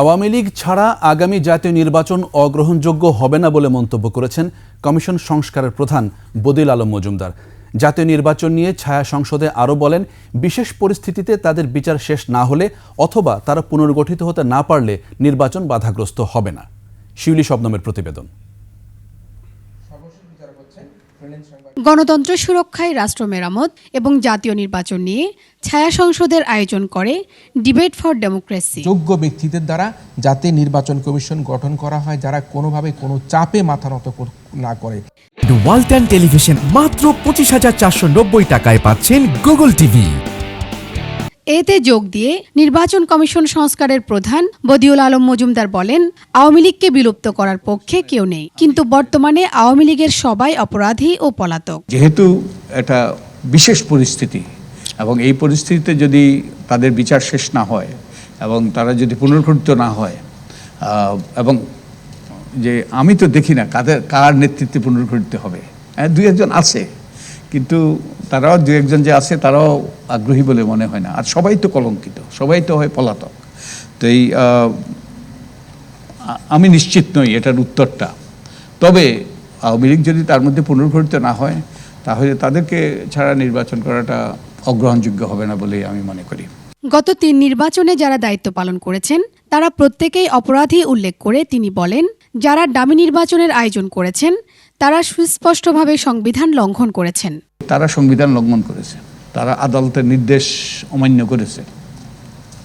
আওয়ামী লীগ ছাড়া আগামী জাতীয় নির্বাচন অগ্রহণযোগ্য হবে না বলে মন্তব্য করেছেন কমিশন সংস্কারের প্রধান বদিল আলম মজুমদার। জাতীয় নির্বাচন নিয়ে ছায়া সংসদে আরও বলেন, বিশেষ পরিস্থিতিতে তাদের বিচার শেষ না হলে অথবা তারা পুনর্গঠিত হতে না পারলে নির্বাচন বাধাগ্রস্ত হবে না। শিউলি শবনমের প্রতিবেদন। গণতন্ত্র সুরক্ষায় রাষ্ট্র মেরামত এবং জাতীয় নির্বাচন নিয়ে ছায়া সংসদের আয়োজন করে ডিবেট ফর ডেমোক্রেসি যোগ্য ব্যক্তিদের দ্বারা যাতে নির্বাচন কমিশন গঠন করা হয় যারা কোনোভাবে কোনো চাপে মাথা নত না করে। ওয়ালটন টেলিভিশন মাত্র পঁচিশ হাজার চারশো নব্বই টাকায় পাচ্ছেন গুগল টিভি এতে যোগ দিয়ে নির্বাচন কমিশন সংস্কারের প্রধান বদিউল আলম মজুমদার বলেন, আওয়ামী লীগকে বিলুপ্ত করার পক্ষে কেউ নেই। কিন্তু বর্তমানে আওয়ামী লীগের সবাই অপরাধী ও পলাতক। যেহেতু এটা বিশেষ পরিস্থিতি এবং এই পরিস্থিতিতে যদি তাদের বিচার শেষ না হয় এবং তারা যদি পুনর্গঠিত না হয় এবং যে আমি তো দেখি না কাদের কার নেতৃত্বে পুনর্গঠিত হবে। হ্যাঁ দুই একজন আছে, কিন্তু তারাও দু একজন যে আছে, তারাও আগ্রহী বলে মনে হয় না। আর সবাই তো কলঙ্কিত, সবাই তো হয় পলাতক। তো এই আমি নিশ্চিত নই এটার উত্তরটা। তবে আওয়ামী লীগ যদি তার মধ্যে পুনর্গঠিত না হয়, তাহলে তাদেরকে ছাড়া নির্বাচন করাটা অগ্রহণযোগ্য হবে না বলে আমি মনে করি। গত তিন নির্বাচনে যারা দায়িত্ব পালন করেছেন, তারা প্রত্যেকেই অপরাধী উল্লেখ করে তিনি বলেন যারা ডামি নির্বাচনের আয়োজন করেছেন তারা সুস্পষ্টভাবে সংবিধান লঙ্ঘন করেছেন। তারা সংবিধান লঙ্ঘন করেছে। তারা আদালতের নির্দেশ অমান্য করেছে।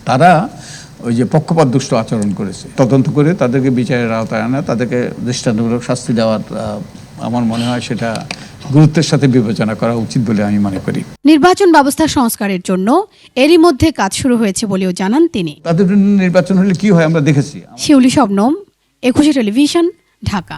তারা ওই যে পক্ষপাত দুষ্ট আচরণ করেছে। তদন্ত করে তাদেরকে বিচারের আওতায় আনা তাদেরকে দৃষ্টান্তমূলক শাস্তি দেওয়ার আমার মনে হয় সেটা গুরুত্বের সাথে বিবেচনা করা উচিত বলে আমি মনে করি। নির্বাচন ব্যবস্থা সংস্কারের জন্য এরই মধ্যে কাজ শুরু হয়েছে বলেও জানান তিনি। তাদের নির্বাচন হলে কি হয় আমরা দেখেছি। শিউলি শবনম একুশে টেলিভিশন ঢাকা।